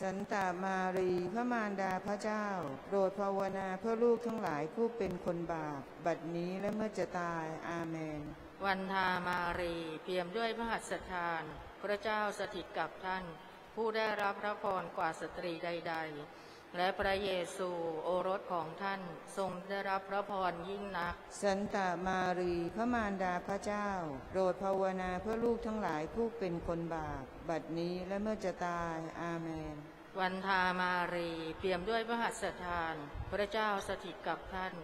สันตามารีพระมารดาพระเจ้า โปรดภาวนาเพื่อลูกทั้งหลายผู้เป็นคนบาป บัดนี้และเมื่อจะตายอาเมน วันทามารีเปี่ยมด้วยพระหัตถ์ทาน พระเจ้าสถิตกับท่าน ผู้ได้รับพระพรกว่าสตรีใด ๆ และพระเยซูโอรสของท่านทรงได้รับพระพรยิ่งนัก สันตามารีพระมารดาพระเจ้าโปรดภาวนาเพื่อลูกทั้งหลายผู้เป็นคนบาป บัดนี้และเมื่อจะตาย อาเมน วันทามารีเปี่ยมด้วยพระหัตถ์ทาน พระเจ้าสถิตกับท่าน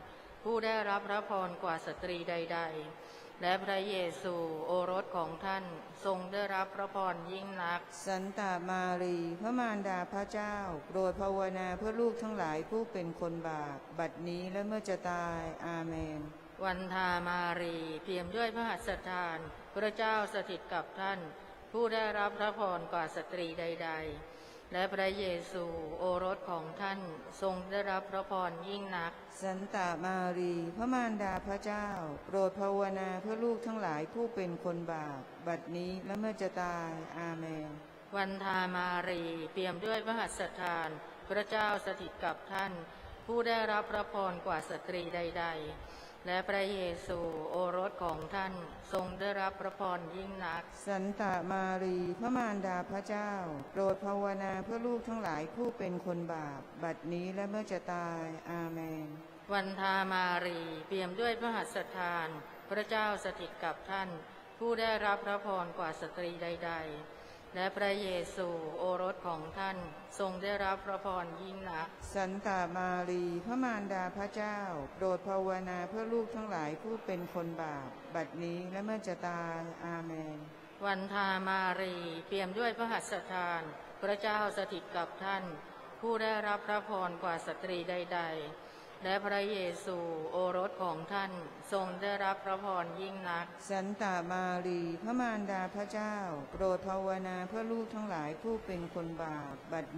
ผู้ได้รับพระพรกว่าสตรีใด ๆ และพระเยซูโอรสของท่านทรงได้รับพระพรยิ่งนัก สันตามารี พระมารดาพระเจ้าโปรดภาวนาเพื่อลูกทั้งหลายผู้เป็นคนบาป บัดนี้และเมื่อจะตาย อาเมน วันทามารีเปี่ยมด้วยพระหัตถ์ทาน พระเจ้าสถิตกับท่าน ผู้ได้รับพระพรกว่าสตรีใด ๆ และพระเยซูโอรสของท่านทรงได้รับพระพรยิ่งนัก สันตามารี พระมารดาพระเจ้า โปรดภาวนาเพื่อลูกทั้งหลายผู้เป็นคนบาป บัดนี้และเมื่อจะตายอาเมน วันทามารีเปี่ยมด้วยพระหัตถ์ทานพระเจ้าสถิตกับท่าน ผู้ได้รับพระพรกว่าสตรีใด ๆ และพระเยซูโอรสของท่านทรงได้รับพระพรยิ่งนัก สันตามารีพระมารดาพระเจ้า โปรดภาวนาเพื่อลูกทั้งหลายผู้เป็นคนบาป บัดนี้และเมื่อจะตายอาเมน วันทามารีเปี่ยมด้วยพระหัตถ์ทาน พระเจ้าสถิตกับท่าน ผู้ได้รับพระพรกว่าสตรีใด ๆ และพระเยซูโอรสของท่านทรงได้รับพระพรยิ่งนัก สันตามารีพระมารดาพระเจ้า โปรดภาวนาเพื่อลูกทั้งหลายผู้เป็นคนบาป บัดนี้และเมื่อจะตายอาเมน วันทามารีเปี่ยมด้วยพระหัตถ์ทาน พระเจ้าสถิตกับท่าน ผู้ได้รับพระพรกว่าสตรีใด ๆ และพระเยซูโอรสของท่านทรงได้รับพระพรยิ่งนัก สันตามารีพระมารดาพระเจ้า โปรดภาวนาเพื่อลูกทั้งหลายผู้เป็นคนบาปบัดนี้